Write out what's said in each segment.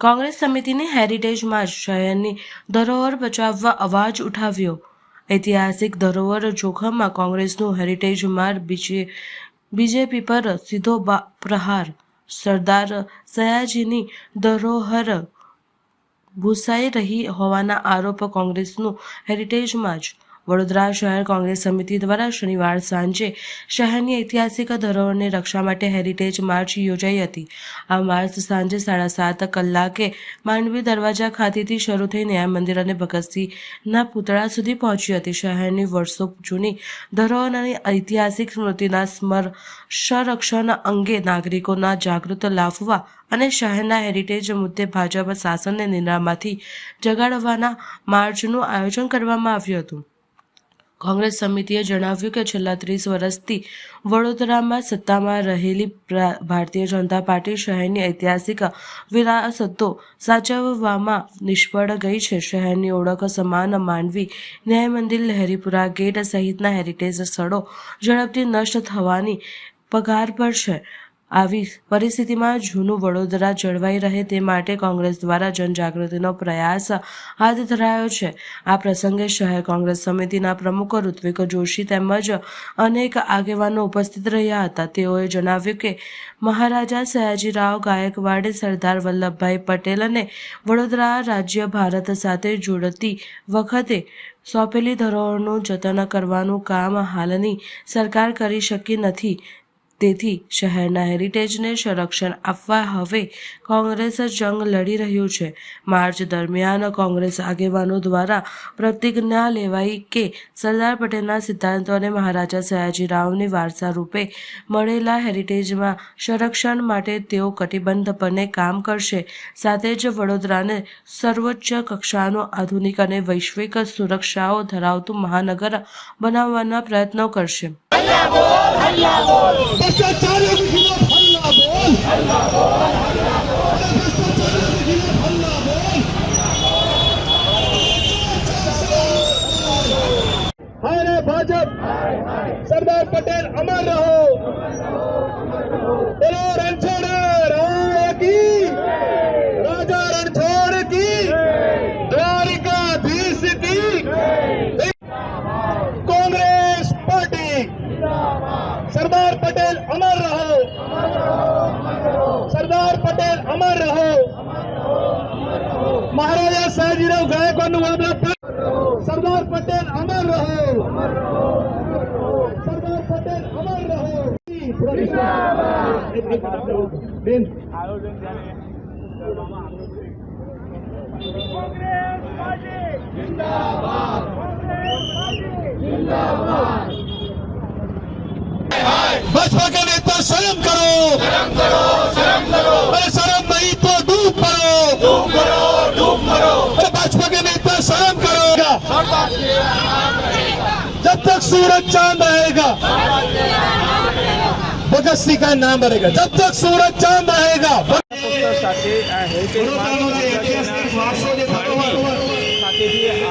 કોંગ્રેસ સમિતિની હેરિટેજમાં શહેરની ધરોહર બચાવવા અવાજ ઉઠાવ્યો. ઐતિહાસિક ધરોહર જોખમમાં કોંગ્રેસનું હેરિટેજ માર બીજે, બીજેપી પર સીધો પ્રહાર. સરદાર સયાજીની ધરોહર ભૂસાઈ રહી હોવાના આરોપ કોંગ્રેસનું હેરિટેજમાં જ વડોદરા શહેર કોંગ્રેસ સમિતિ દ્વારા શનિવાર સાંજે શહેરની ઐતિહાસિક ધરોહરને રક્ષા માટે હેરિટેજ માર્ચ યોજાઈ હતી. આ માર્ચ સાંજે સાડા સાત કલાકે માંડવી દરવાજા ખાતેથી શરૂ થઈ ન્યાય મંદિર અને ભગતસિંહના પૂતળા સુધી પહોંચી હતી. શહેરની વર્ષો જૂની ધરોહર અને ઐતિહાસિક સ્મૃતિના સ્મર, સંરક્ષણ અંગે નાગરિકોના જાગૃત લાવવા અને શહેરના હેરિટેજ મુદ્દે ભાજપ શાસનને નિંદ્રામાંથી જગાડવાના માર્ચનું આયોજન કરવામાં આવ્યું હતું. કોંગ્રેસ સમિતિએ જણાવ્યું કે છેલ્લા ત્રીસ વર્ષથી વડોદરામાં સત્તામાં રહેલી ભારતીય જનતા પાર્ટી શહેરની ઐતિહાસિક વિરાસતો સાચવવામાં નિષ્ફળ ગઈ છે. શહેરની ઓળખ સમાન માંડવી ન્યાય મંદિર લહેરીપુરા ગેટ સહિતના હેરિટેજ સ્થળો ઝડપથી નષ્ટ થવાની પગાર પર છે. આવી પરિસ્થિતિમાં જૂનું વડોદરા જળવાઈ રહે તે માટે કોંગ્રેસ દ્વારા જનજાગૃતિનો પ્રયાસ હાથ ધરાયો છે. આ પ્રસંગે શહેર કોંગ્રેસ સમિતિના પ્રમુખ ઋત્વિક જોશી તેમજ અનેક આગેવાનો ઉપસ્થિત રહ્યા હતા. તેઓએ જણાવ્યું કે મહારાજા સયાજીરાવ ગાયકવાડે, સરદાર વલ્લભભાઈ પટેલ અને વડોદરા રાજ્ય ભારત સાથે જોડતી વખતે સોંપેલી ધરોહરનું જતન કરવાનું કામ હાલની સરકાર કરી શકી નથી. તેથી શહેરના હેરિટેજને સંરક્ષણ આપવા હવે કોંગ્રેસ જંગ લડી રહ્યું છે. માર્ચ દરમિયાન કોંગ્રેસ આગેવાનો દ્વારા પ્રતિજ્ઞા લેવાઈ કે સરદાર પટેલના સિદ્ધાંતો અને મહારાજા સયાજીરાવની વારસા રૂપે મળેલા હેરિટેજમાં સંરક્ષણ માટે તેઓ કટિબદ્ધપણે કામ કરશે. સાથે જ વડોદરાને સર્વોચ્ચ કક્ષાનો આધુનિક અને વૈશ્વિક સુરક્ષાઓ ધરાવતું મહાનગર બનાવવાના પ્રયત્નો કરશે. भैया बोल રહો એક- એક મિનિટ. બેન भाजपा के नेता शर्म करो शर्म करो शर्म करो अरे शर्म नहीं तो डूब करो डूब करो डूब करो अरे भाजपा के नेता शर्म करो जब तक सूरज चांद रहेगा भगत सिंह का नाम रहेगा जब तक सूरज चांद रहेगा પુસ્તક સાથે આ હેરિટેજ ખાતેથી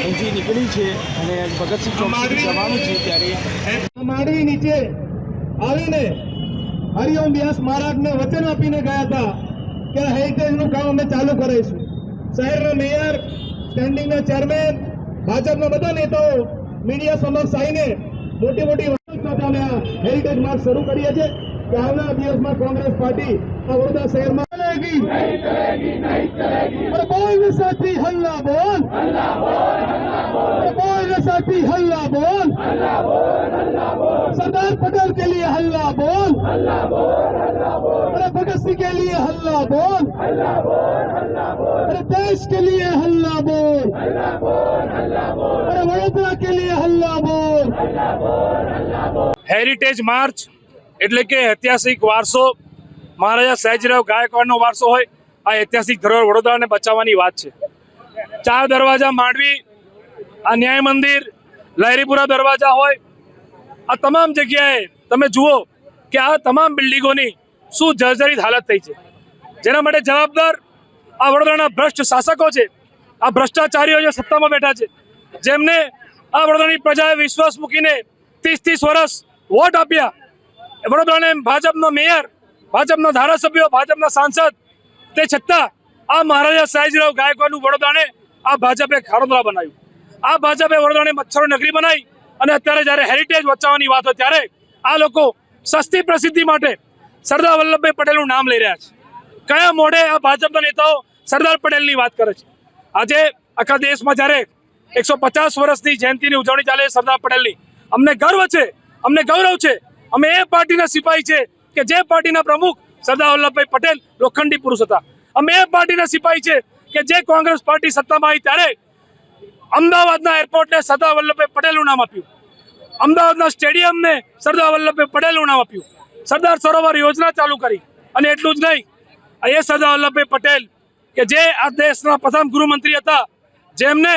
ઊંચી નીકળી છે અને ભગતસિંહ ચોક સુધી જવાનું છે ત્યારે માંડવી નીચે આવીને હરિઓમ વ્યાસ મહારાજને વચન આપીને ગયા હતા કે આ હેરિટેજનું કામ અમે ચાલુ કરીશું શહેરના મેયર સ્ટેન્ડિંગના ચેરમેન ભાજપના બધા નેતાઓ મીડિયા સમક્ષ આવીને મોટી મોટી વાતો સાથે અમે આ હેરિટેજ માર્ચ શરૂ કરીએ છીએ કે આવનારા દિવસમાં કોંગ્રેસ પાર્ટી આ વડોદરા શહેરમાં ચલેગી અરે બોલ ને સાથી હલ્લા બોલ અરે બોલ ને સાથી હલ્લા બોલ सरदार पटेल के लिए हल्ला बोल हल्ला बोल हल्ला बोल अरे भगत सिंह के लिए हल्ला बोल हल्ला बोल हल्ला बोल अरे देश के लिए हल्ला बोल हल्ला बोल हल्ला बोल अरे वडोदरा के लिए हल्ला बोल હેરિટેજ માર્ચ એટલે કે ઐતિહાસિક વારસો. મહારાજા સયાજીરાવ ગાયકવાડનો વારસો હોય, આ ઐતિહાસિક ધરોહર વડોદરાને બચાવવાની વાત છે. ચાર દરવાજા માંડવી, આ ન્યાય મંદિર, લહેરીપુરા દરવાજા હોય, આ તમામ જગ્યાએ તમે જુઓ કે આ તમામ બિલ્ડિંગોની શું જર્જરિત હાલત થઈ છે. જેના માટે જવાબદાર આ વડોદરાના ભ્રષ્ટ શાસકો છે. આ ભ્રષ્ટાચારીઓ જે સત્તામાં બેઠા છે. જેમને આ વડોદરાની પ્રજાએ વિશ્વાસ મૂકીને ત્રીસ ત્રીસ વર્ષ વોટ આપ્યા. વડોદરાને ભાજપનો મેયર, ભાજપના ધારાસભ્યો, ભાજપના સાંસદ, તે છતાં આ મહારાજા સયાજીરાવ ગાયકવાડનું વડોદરાને આ ભાજપે ખારોદરા બનાવ્યું. આ ભાજપે વડોદરાને મચ્છરો નગરી બનાવી અને અત્યારે જ્યારે હેરિટેજ બચાવવાની વાત હોય ત્યારે આ લોકો સસ્તી પ્રસિદ્ધિ માટે સરદાર વલ્લભભાઈ પટેલનું નામ લઈ રહ્યા છે. કયા મોઢે આ ભાજપના નેતાઓ સરદાર પટેલની વાત કરે છે? આજે આખા દેશમાં જ્યારે એકસો પચાસ વર્ષની જયંતિની ઉજવણી ચાલે છે સરદાર પટેલની. અમને ગર્વ છે, અમને ગૌરવ છે. અમે એ પાર્ટીના સિપાહી છે કે જે પાર્ટીના પ્રમુખ સરદાર વલ્લભભાઈ પટેલ લોખંડી પુરુષ હતા. અમે એ પાર્ટીના સિપાહી છે કે જે કોંગ્રેસ પાર્ટી સત્તામાં આવી ત્યારે અમદાવાદના એરપોર્ટને સરદાર વલ્લભભાઈ પટેલનું નામ આપ્યું. અમદાવાદના સ્ટેડિયમને સરદાર વલ્લભભાઈ પટેલનું નામ આપ્યું. સરદાર સરોવર યોજના ચાલુ કરી. અને એટલું જ નહીં, એ સરદાર વલ્લભભાઈ પટેલ કે જે આ દેશના પ્રથમ ગૃહમંત્રી હતા, જેમને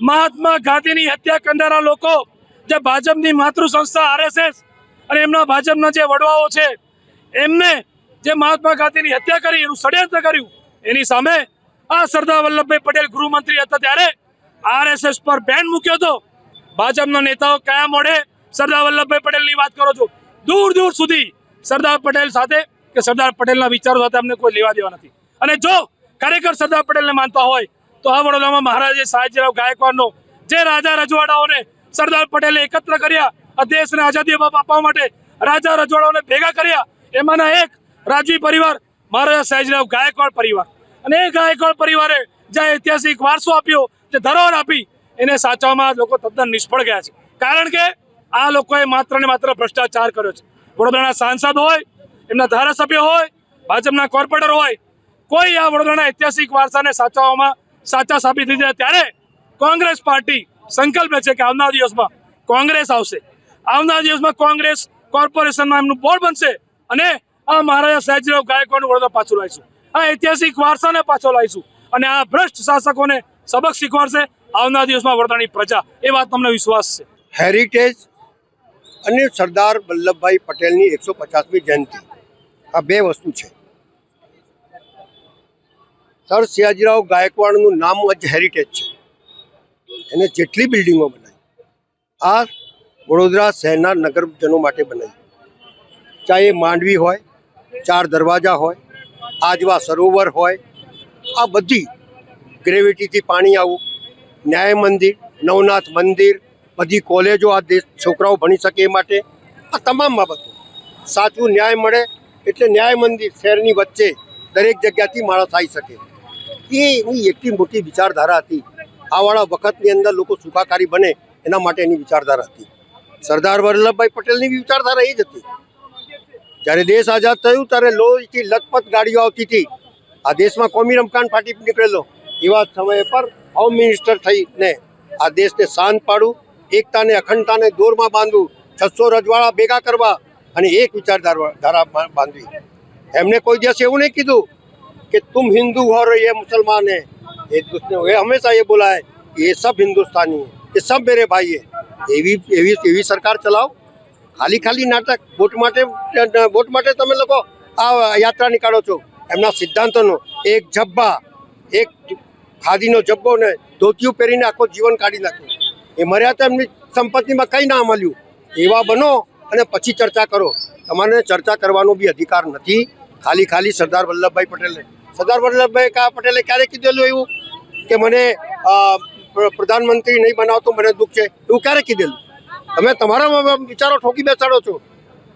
મહાત્મા ગાંધીની હત્યા કરનારા લોકો જે ભાજપની માતૃ સંસ્થા આરએસએસ અને એમના ભાજપના જે વડવાઓ છે, એમને જે મહાત્મા ગાંધીની હત્યા કરી, એનું ષડયંત્ર કર્યું, એની સામે આ સરદાર વલ્લભભાઈ પટેલ ગૃહમંત્રી હતા ત્યારે આરએસએસ પર બેન મૂક્યો હતો. ભાજપના નેતાઓ કયા મોડે સરદાર વલ્લભભાઈ પટેલની વાત કરો છો? દૂર દૂર સુધી સરદાર પટેલ સાથે કે સરદાર પટેલના વિચારો સાથે અમને કોઈ લેવા દેવા નથી. અને જો ખરેખર સરદાર પટેલને માનતા હોય તો આ વડોદરામાં મહારાજે સયાજીરાવ ગાયકવાડનો જે રાજા રજવાડાઓને સરદાર પટેલે એકત્ર કર્યા, આ દેશને આઝાદી આપવા માટે રાજા રજવાડાઓને ભેગા કર્યા, એમાંના એક રાજવી પરિવાર, મહારાજા સયાજીરાવ ગાયકવાડ પરિવાર. અને એ ગાયકવાડ પરિવારે જે ઐતિહાસિક વારસો આપ્યો, જે ધરોહર આપી, એને સાચવવામાં લોકો તદ્દન નિષ્ફળ ગયા છે. કારણ કે આ લોકોએ માત્ર ને માત્ર ભ્રષ્ટાચાર કર્યો છે. વડોદરાના સાંસદ હોય, એમના ધારાસભ્ય હોય, ભાજપના કોર્પોરેટર હોય, કોઈ આ વડોદરાના ઐતિહાસિક વારસાને સાચવવામાં સાચા સાબિત થઈ જાય ત્યારે કોંગ્રેસ પાર્ટી સંકલ્પ છે કે આવનાર દિવસમાં કોંગ્રેસ આવશે. આવનાર દિવસમાં કોંગ્રેસ કોર્પોરેશનમાં એમનું બોર્ડ બનશે અને આ મહારાજા સયાજીરાવ ગાયકવાડનું વડોદરા પાછું લાવીશું. આ ઐતિહાસિક વારસાને પાછો લાવીશું અને આ ભ્રષ્ટ શાસકોને સબક શીખવાડશે આવનાર દિવસમાં વડોદરાની પ્રજા. એ વાત તમને વિશ્વાસ છે. હેરિટેજ અને સરદાર વલ્લભભાઈ પટેલની એકસો પચાસમી જયંતિ આ બે વસ્તુ છે. સર સયાજીરાવ ગાયકવાડનું નામ જ હેરિટેજ છે. એને જેટલી બિલ્ડિંગો બનાવી, આ વડોદરા શહેરના નગરજનો માટે બનાવી. ચાહે માંડવી હોય, ચાર દરવાજા હોય, આજવા સરોવર હોય, આ બધી ગ્રેવિટીથી પાણી આવું, ન્યાય મંદિર, નવનાથ મંદિર, બધી કોલેજો આ દેશ છોકરાઓ ભણી શકે એ માટે, આ તમામ બાબતો. સાચું ન્યાય મળે એટલે ન્યાય મંદિર શહેરની વચ્ચે દરેક જગ્યાથી માણસ આવી શકે. એની એટલી મોટી વિચારધારા હતી. આવાળા વખતની અંદર લોકો સુખાકારી બને એના માટે એની વિચારધારા હતી. સરદાર વલ્લભભાઈ પટેલની વિચારધારા એ જ હતી. જ્યારે દેશ આઝાદ થયું ત્યારે લોહીથી લથપથ ગાડીઓ આવતી હતી. આ દેશમાં કોમી રમકાન ફાટી નીકળેલો. એવા સમય પર હોમ મિનિસ્ટર થઈને આ દેશને શાંત પાડવું એકતાને, અખંડતાને દોરમાં બાંધવું છસો રજવાડા ભેગા કરવા અને એક વિચારધારા ધારા બાંધવી. એમને કોઈ દિવસ એવું નહીં કીધું कि तुम हिंदू हो और ये मुसलमान है एक दूसरे वे हमेशा ये बोला है कि ये सब हिंदुस्तानी है ये सब मेरे भाई है એવી એવી એવી સરકાર ચલાવો ખાલી ખાલી નાટક વોટ માટે વોટ માટે તમે લોકો આ યાત્રા નીકાળો છો એમના સિદ્ધાંતોનો એક જબ્બા એક ખાદીનો જબ્બો ને ધોતિયું પહેરીને આખો જીવન કાઢી નાખ્યું એ મર્યા તો એમની સંપત્તિમાં કંઈ ના મળ્યું એવા બનો અને પછી ચર્ચા કરો તમારે ચર્ચા કરવાનો બી અધિકાર નથી ખાલી ખાલી સરદાર વલ્લભભાઈ પટેલે સરદાર વલ્લભભાઈ કા પટેલે ક્યારે કીધેલું એવું કે મને અ, પ્ર- પ્રધાનમંત્રી નહીં બનાવતો મને દુઃખ છે એવું ક્યારે કીધેલું તમે તમારા વિચારો ઠોકી બેસાડો છો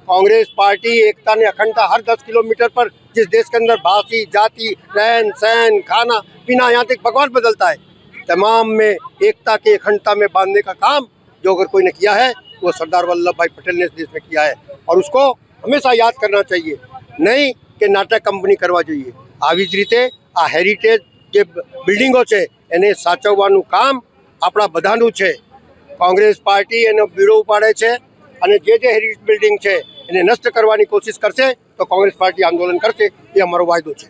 कांग्रेस पार्टी एकता ने अखंडता हर दस किलोमीटर पर जिस देश के अंदर भाषी जाति रहन सहन खाना पीना यहाँ तक भगवान बदलता है तमाम में एकता के अखंडता में बांधने का काम जो अगर कोई ने किया है वो सरदार वल्लभ भाई पटेल ने इस देश में किया है और उसको हमेशा याद करना चाहिए નહીં કે નાટક કંપની કરવા જોઈએ આવી જ રીતે આ હેરિટેજ જે બિલ્ડિંગો છે, એને સાચવવાનું કામ આપણા બધાનું છે. કોંગ્રેસ પાર્ટી એનો બીડો ઉપાડે છે અને જે જે હેરિટેજ બિલ્ડિંગ છે, એને નષ્ટ કરવાની કોશિશ કરશે, તો કોંગ્રેસ પાર્ટી આંદોલન કરશે, એ અમારો વાયદો છે.